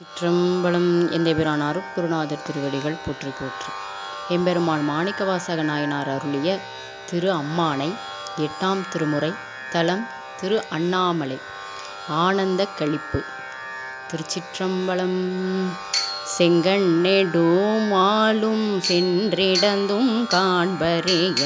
சிற்றம்பலம் எந்தைபிரான் அருட்குருநாதர் திருவடிகள் போற்றி போற்றி. எம்பெருமான் மாணிக்கவாசக நாயனார் அருளிய திரு அம்மானை எட்டாம் திருமுறை தலம் திரு அண்ணாமலை. ஆனந்த களிப்பு திருச்சிற்றம்பலம் செங்கண்ணெடுமாலும் சென்றிடந்தும் காண்பறிய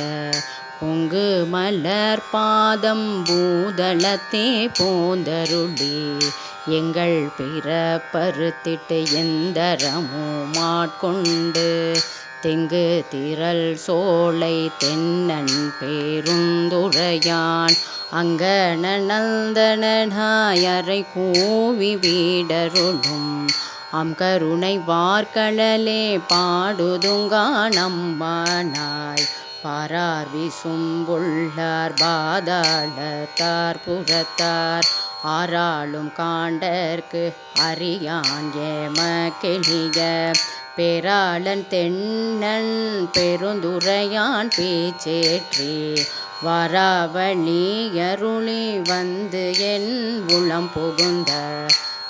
பொங்கு மலர் பாதம் பூதளத்தே போந்தருளி. எங்கள் பிறப்பறுத்திட்டு எந்தரமும் மாட்கொண்டு தெங்கு திரள் சோலை தென்னன் பேருந்துரையான். அங்கணநந்தனாயரை கூவி வீடருளும் அம் கருணை வார்கடலே பாடுதுங்கானம்மானாய். பாரார் விசும்புள்ளார் பாதாளத்தார் புறத்தார். ஆறாளும் காண்டற்கு அறியான் ஏமக்கெளிய பேராளன் தென்னன் பெருந்துரையான் பேச்சேற்றி. வாராவளி அருளி வந்து என் உளம் புகுந்த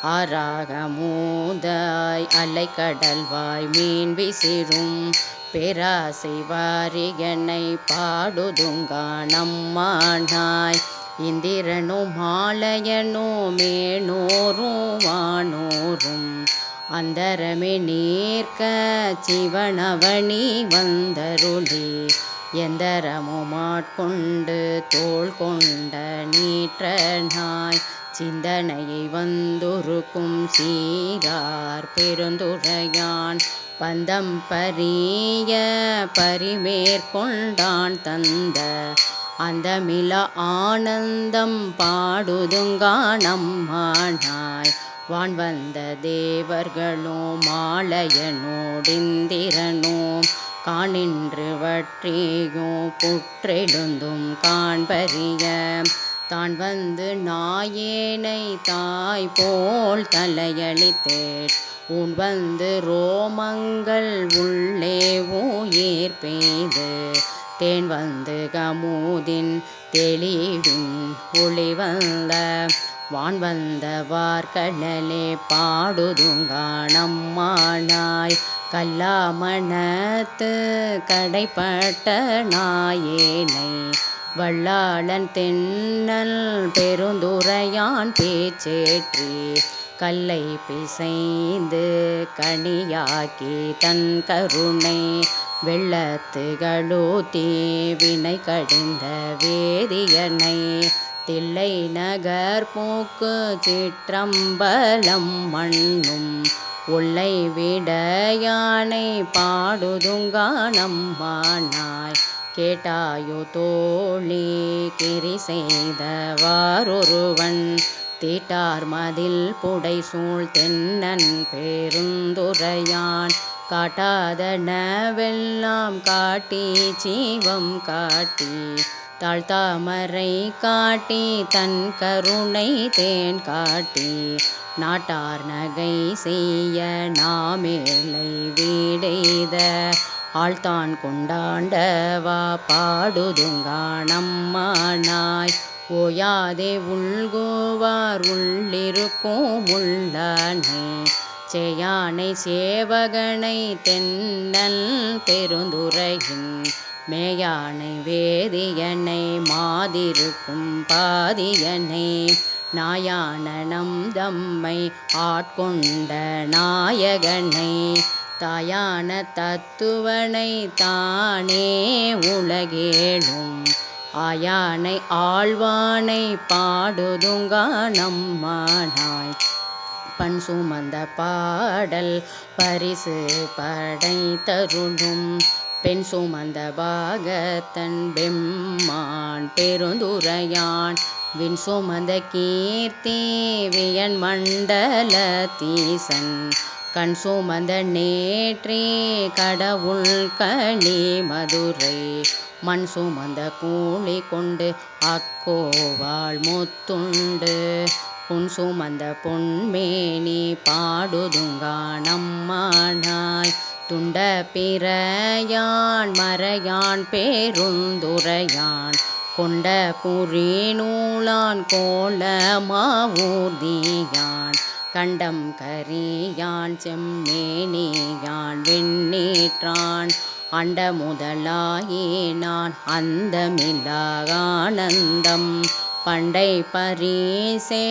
ஆராகமூதாய் அலைக்கடல்வாய் மீன் விசிறும் பேராசை வாரியனை பாடுதுங்கானம்மானாய் இந்திரனும் மாலையனும் மேனோரும் வானோரும் அந்தரமே நேர்க்க சிவனவனி வந்தருளி. எந்தரமும் மாட்கொண்டு தோள் கொண்ட நீற்ற நாய் சிந்தனையை வந்துருக்கும் சீரார் பெருந்துரையான். பந்தம் பரிய பரிமேற்கொண்டான் தந்த அந்தமில ஆனந்தம் பாடுதுங்கா நம்மானாய் வான் வந்த தேவர்களும் மாலையனோடிந்திரனும் காணின்று வற்றியும் புற்றெழுந்தும் காண்பறிய தான் வந்து நாயேனை தாய் போல் தலையளித்தேன். உன் வந்து ரோமங்கள் உள்ளே உயிர் பெய்து. தேன் வந்து கமுதின் தெளிவின் ஒளி வந்த வான் வந்த வார்கடலே பாடுதுங்கானம்மானாய் கல்லாமணத்து கடைப்பட்ட நாயேனை வள்ளாளன் தென்னல் பெருந்துரையான் பேச்சேற்றி கல்லை பிசைந்து கனியாக்கி தன் கருணை வெள்ளத்துகளூத்தி வினை கடிந்த வேதியனை தில்லை நகர் போக்கு சிற்றம்பலம் மண்ணும் உள்ளை விட யானை பாடுதுங்கானம்மானாய் கேட்டாயோ தோழி கிரி செய்தவாரொருவன் தீட்டார் மதில் புடை சூழ் தென்னன் பேருந்துரையான். காட்டாதனவெல்லாம் காட்டி ஜீவம் காட்டி தாழ்த்தாமரை காட்டி தன் கருணை தேன் காட்டி நாட்டார் நகை செய்ய நாமேலை வீடெய்த ஆழ்த்தான் கொண்டாண்டவா பாடுதுங்கா நம்மானாய் ஓயாதே உள்கோவார் உள்ளிருக்கும் உள்ளானை. சேயானை சேவகனை தென்னல் பெருந்துரையின் மேயானை வேதியனை மாதிருக்கும் பாதியனை. நாயான நம் தம்மை ஆட்கொண்ட நாயகனை. தாயான தத்துவனை தானே உலகேழும் ஆயானை ஆழ்வானை பாடுதுங்கா நம்மானாய். பண் சுமந்த பாடல் பரிசு படை தருணும். பெண் சுமந்த பாகத்தன் பெம்மான் பெருந்துரையான். வின் சுமந்த கீர்த்தி வியன் மண்டல தீசன். கண் சுமந்த நேற்றே கடவுள் களி மதுரை. மண் சுமந்த கூலி கொண்டு அக்கோவாள் முத்துண்டு. புன் சுமந்த பொன்மேனி பாடுதுங்கா நம்மானாய் துண்ட பிறையான் மறையான் பேருந்துரையான் கொண்ட புரி நூலான் கோல மாவூர்தியான் கண்டம் கரியான் செம்மேனியான் வெண்ணீற்றான் அண்ட முதலாயினான் அந்தமில்லா ஆனந்தம் பண்டை பரிசே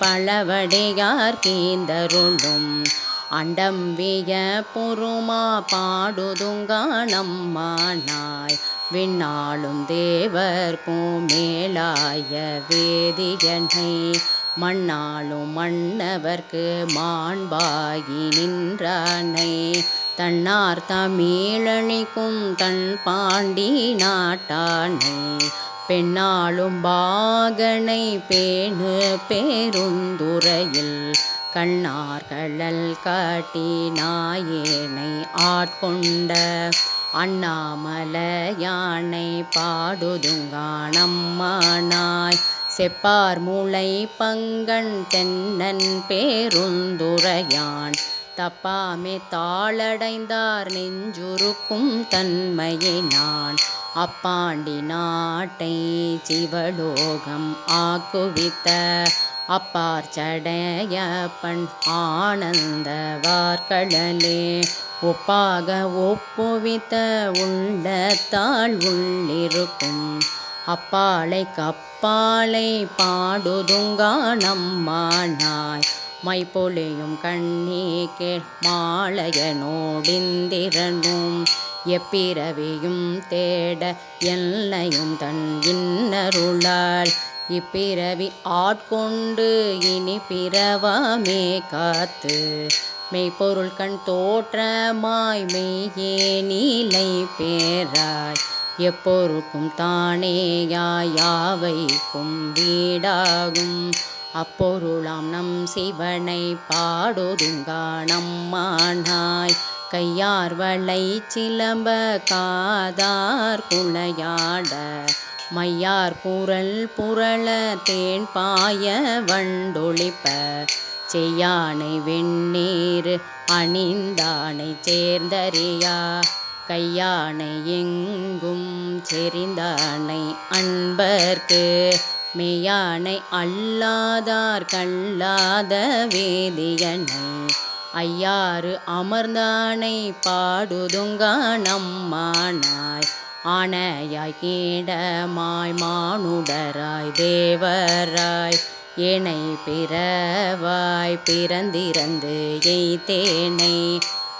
பழவடியார் கீந்தருளும். அண்டம் விய பொருமா பாடுதுங்கானம்மானாய் விண்ணாளும் தேவர்க்கும் மேலாய வேதியனை மண்ணாளும் மன்னவர்க்கு மாண்பாகி நின்றானை. தன்னார் தமிழணிக்கும் தன் பாண்டி நாட்டானை. பெண்ணாளும் பாகனை பேணு பேருந்துறையில் கண்ணார் கழல் காட்டி நாயேனை ஆட்கொண்ட அண்ணாமலையானை பாடுதுங்கானம்மானாய். செப்பார் மூளை பங்கன் தென்னன் பேருந்துரையான். தப்பாமே தாளடைந்தார் நெஞ்சுருக்கும் தன்மையை நான் அப்பாண்டி நாட்டை சிவலோகம் ஆக்குவித்த அப்பார் சடையப்பன் ஆனந்த வார்களே ஒப்பாக ஒப்புவித்த உள்ளத்தால் உள்ளிருக்கும் அப்பாலை கப்பாலை பாடுதுங்கானம்மானாய் மைப்பொழியும் கண்ணீக்கே மாலையனோடிந்திரனும். எப்பிறவியும் தேட என்னையும் தன் இன்னருளால் இப்பிறவி ஆட்கொண்டு இனி பிறவாமே காத்து. மெய்ப்பொருள் கண் தோற்றமாய் மெய்யே நீலை பேராய். எப்பொருக்கும் தானேயாய் யாவைக்கும் வீடாகும். அப்பொருளாம் நம் சிவனை பாடுதுங்கானம்மானாய் கையார் வளை சிலம்ப காதார் குளையாட மையார் குரல் புரள தேன் பாய வண்டொழிப்ப. செய்யானை வெண்ணீர் அணிந்தானை சேர்ந்தறியா. கையானை எங்கும் செறிந்தானை அன்பர்க்கு மெய்யானை அல்லாதார் கல்லாத வேதியனை ஐயாறு அமர்ந்தானை பாடுதுங்கானம்மானாய் ஆனையாய் கீடமாய் மானுடராய் தேவராய் ஏனை பிறவாய் பிறந்திறந்து எய்தேனை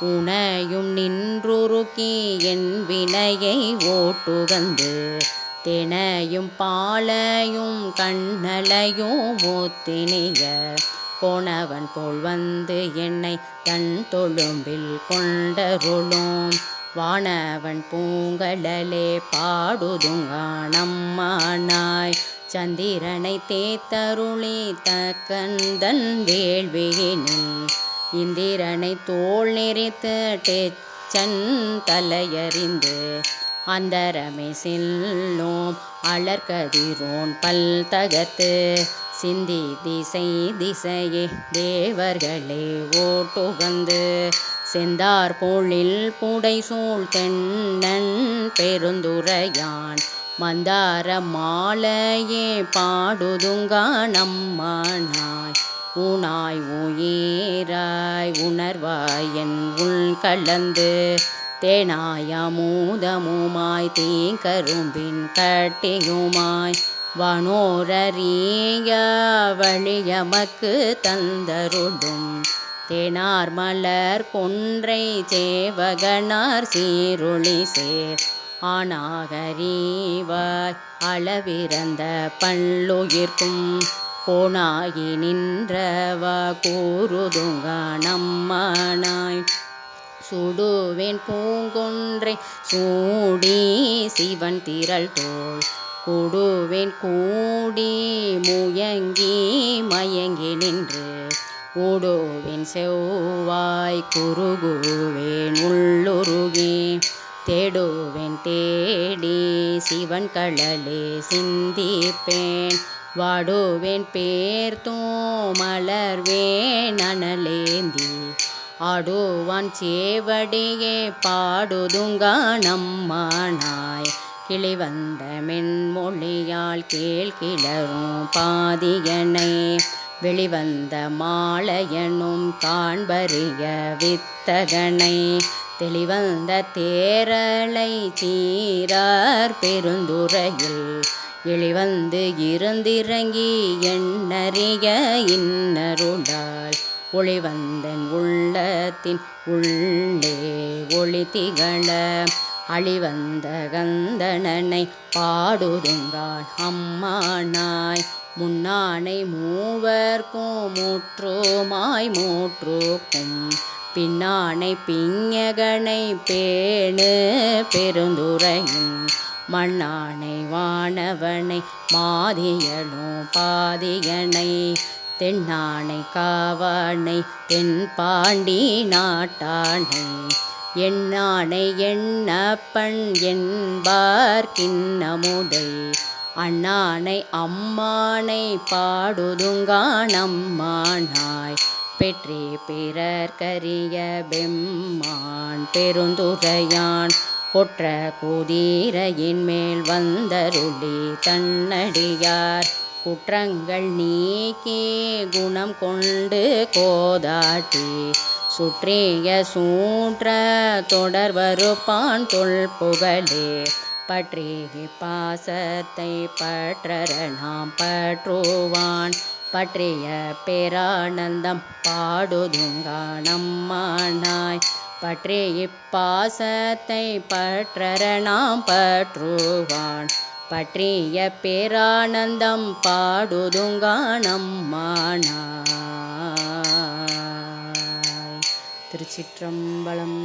உனையும் நின்றுருக்கி என் வினையை ஓட்டுகந்து தினையும் பாலையும் கண்ணலையும் ஓத்தினிய போனவன் போல் வந்து என்னை தன் தொழும்பில் கொண்டருளும். வானவன் பூங்கடலே பாடுதுங்கானம்மானாய் சந்திரனை தேத்தருளி தக்கந்தன் வேள்வியினில் இந்திரனை தோள் நெறித்து டெச்சன் தலையறிந்து அந்தரமே செல்லோம் அலர்கதிரோன் பல் தகத்து சிந்தி திசை திசையே தேவர்களே ஓட்டுகந்து செந்தார் பொழில் புடைசூழ் தென்னன் பெருந்துரையான் மந்தார மாலையே பாடுதுங்கானம்மானாய் ஊனாய் உயிராய் உணர்வாய் என் உள் கலந்து தேனாய் அமுதமுமாய் தீங்கரும்பின் கட்டியுமாய் வானோரறிய வழியமக்கு தந்தருடும் தேனார் மலர் கொன்றை சேவகனார் சீருளி சேர் ஆனாகரீவாய் அளவிறந்த பல்லுயிர்க்கும் கோணாகி நின்றவா கூறுதுங்கானம்மானாய் சுடுவேன் பூங்கொன்றை சூடி சிவன் திரள் தோல் கொடுவேன் கூடி முயங்கி மயங்கி நின்று. ஓடுவேன் செவ்வாய் குறுகுவேன் உள்ளுருகி. தேடுவேன் தேடி சிவன் கடலே சிந்திப்பேன். வாடுவேன் பேர்த்தோ மலர்வேன் அனலேந்தி ஆடுவான் சேவடியே பாடுதுங்கானம்மானாய் கிளி வந்த மென்மொழியால் கேள் கிளரும் பாதியனை. வெளிவந்த மாலையனும் காண்பறிய வித்தகனை. தெளிவந்த தேரலை தீரார் பெருந்துறையில் இழிவந்து இருந்திறங்கி எண்ணறிய இன்னருளால். ஒளிவந்தன் உள்ளத்தின் உள்ளே ஒளி திகழ அழிவந்த கந்தனனை பாடுதுங்கான் அம்மானாய். முன்னானை மூவர்க்கும் மூற்றுமாய் மூற்றுக்கும் பின்னானை பிஞகனை பேணு பெருந்துரையின் மண்ணானை வானவனை மாதியனோ பாதியனை தென்னானை காவானை தென்பாண்டி நாட்டானை. எண்ணானை எண்ணப்பன் என்பார் கிண்ணமுதை அண்ணானை அம்மானை பாடுதுங்கானம்மானாய் பெற்றே பிறர்கரிய பெம்மான் பெருந்துகையான் கொற்ற குதிரையின் மேல் வந்தருளி தன்னடியார். குற்றங்கள் நீக்கி குணம் கொண்டு கோதாட்டி சுற்றிய சூற்ற தொடர் வருப்பான் தொல் புகழே. பற்றி பாசத்தை பற்றரணாம் பற்றுவான். பற்றிய பேரானந்தம் பாடுதுங்கானம்மானாய் பற்றி இப்பாசத்தை பற்றர நாம் பற்றுவான். பற்றிய பேரானந்தம் பாடுதுங்கானம்மானா திருச்சிற்றம்பலம்